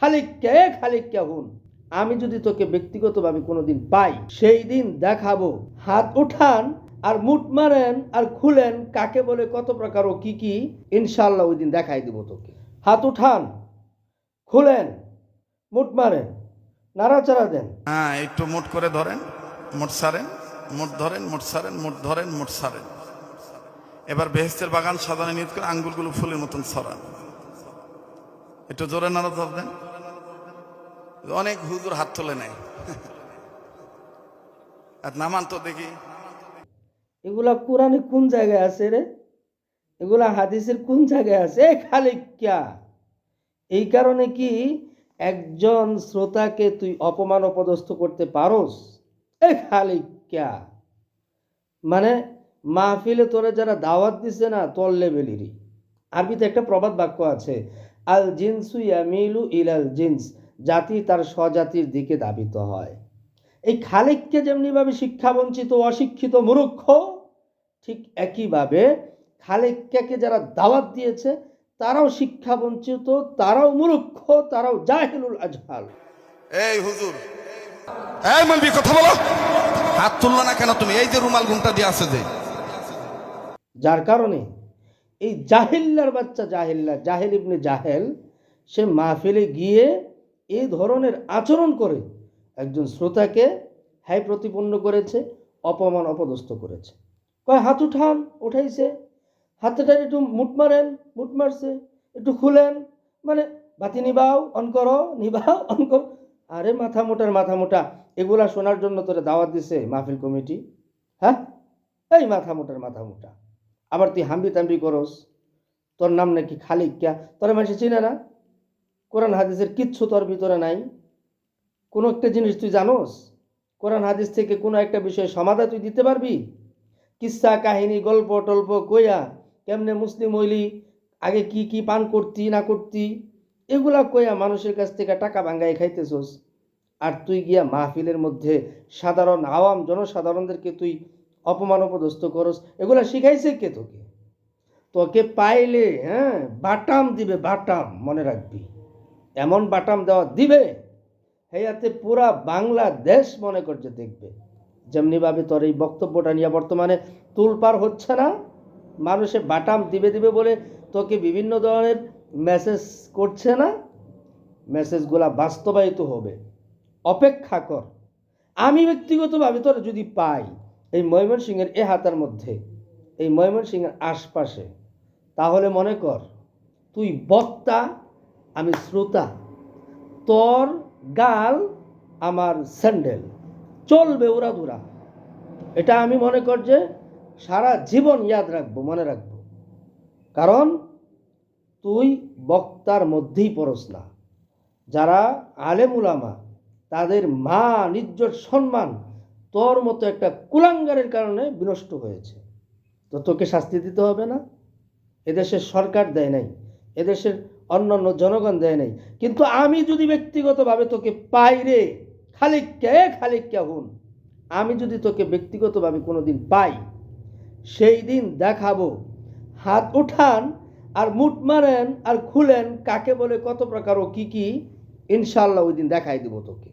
খালিককে খালিককে হুন? আমি যদি তোকে ব্যক্তিগতভাবে কোনোদিন পাই, সেই দিন দেখাবো। হাত উঠান আর মুট মারেন আর খুলেন কাকে বলে, কত প্রকার ও কি কি ইনশাল্লাহ ওই দিন দেখাই দিব তোকে। হাত উঠান, খুলেন মুট মারেন, নাড়াচাড়া দেন। হ্যাঁ একটু মুট করে ধরেন মুট সারেন মুট ধরেন মুট সারেন মুট ধরেন মুট সারেন। এবার বেহেস্তের বাগান সাজানো নিয়ত করে আঙ্গুলগুলো ফুলের মতন ছড়ান একটু জোরে নাড়া দেন। অনেক হুজুর হাত তুলে নেয়। আর নামান তো দেখি। এগুলা কোরআনে কোন জায়গায় আছে রে? এগুলা হাদিসের কোন জায়গায় আছে? এ খালিকা এই কারণে কি একজন শ্রোতাকে তুই অপমান, অপদস্থ করতে পারোস? এ খালিকা মানে মাহফিলে তোরা যারা দাওয়াত দিছে না, তোর লেভেলেরই। আরবিতে একটা প্রবাদ বাক্য আছে, আল জিনসু ইয়ামিলু ইলাল জিন্স। জাতি তার স্বজাতির দিকে দাবিত হয়। এই খালিককে যেমনিভাবে শিক্ষা বঞ্চিত অশিক্ষিত মূর্খ ঠিক একইভাবে খালেককে যারা দাওয়াত দিয়েছে তারাও শিক্ষা বঞ্চিত তারাও মূর্খ তারাও জাহিলুল আজহাল। এই হুজুর এই মলবি কথা বলো। হাত তুললো না কেন তুমি? এই যে রুমাল ঘুমটা দিয়ে আছে যে। যার কারণে এই জাহিল্লার বাচ্চা জাহিল্লা জাহেল ইবনে জাহেল সে মাহফিলে গিয়ে এই ধরনের আচরণ করে একজন শ্রোতাকে হ্যায় প্রতিপন্ন করেছে, অপমান অপদস্থ করেছে। কয়, হাত উঠান, উঠাইছে। হাতটা একটু মুট মারেন, মুট মারছে। একটু খুলেন মানে বাতি নিবাও, অন করো, নিবাও, অন করো। আরে মাথা মোটার মাথা মোটা, এগুলা শোনার জন্য তোরা দাওয়াত দিছে মাহফিল কমিটি। হ্যাঁ? এই মাথা মোটার, মাথা মোটা। আবার তুই হাম্বি তাম্বি করস। তোর নাম নাকি খালিক ক্যা? তোরা মানুষ চিনে না? কোরআন হাদিসের কিচ্ছু তোর ভিতরে নাই। কোনো একটা জিনিস তুই জানোস? কোরআন হাদিস থেকে কোনো একটা বিষয়ে সমাধা তুই দিতে পারবি? কিস্সা কাহিনী, গল্প, টল্প কইয়া কেমনে মুসলিম হইলি? আগে কি কি পান করতি, না করতি? এগুলা কইয়া মানুষের কাছ থেকে টাকা ভাঙ্গাই খাইতেছোস। আর তুই গিয়া মাহফিলের মধ্যে সাধারণ আওয়াম জনসাধারণদেরকে তুই অপমান, অপদস্থ করস। এগুলা শিখাইছে কে তোকে? তোকে পাইলে হ্যাঁ বাটাম দিবে, বাটাম মনে রাখবি। এমন বাটাম দেওয়া দিবে, হেয়াতে পুরা বাংলাদেশ মনে করছে দেখবে। যেমনিভাবে তোর এই বক্তব্যটা নিয়ে বর্তমানে তুলপার হচ্ছে না, মানুষে বাটাম দিবে দিবে বলে তোকে বিভিন্ন ধরনের মেসেজ করছে না মেসেজগুলা বাস্তবায়িত হবে। অপেক্ষা কর। আমি ব্যক্তিগতভাবে তোর যদি পাই এই ময়মনসিংহের এ হাতার মধ্যে, এই ময়মনসিংহের আশপাশে, তাহলে মনে কর, তুই বক্তা আমি শ্রোতা। তোর গাল আমার স্যান্ডেল। চলবে ওরা দুরা এটা আমি মনে কর যে সারা জীবন ইয়াদ রাখব, মনে রাখব। কারণ তুই বক্তার মধ্যেই পড়স না। যারা আলেমুলামা তাদের মান, ইজ্জত, সম্মান তোর মতো একটা কুলাঙ্গারের কারণে বিনষ্ট হয়েছে। তো তোকে শাস্তি দিতে হবে না। এদেশের সরকার দেয় নাই। এদেশের অন্যান্য জনগণ দেয় নাই। কিন্তু আমি যদি ব্যক্তিগতভাবে তোকে পাই রে খালিককে খালিককে হুন? আমি যদি তোকে ব্যক্তিগতভাবে কোনো দিন পাই, সেই দিন দেখাবো। হাত উঠান আর মুট মারেন আর খুলেন কাকে বলে, কত প্রকার ও কী কী ইনশাল্লাহ ওই দিন দেখাই দেবো তোকে।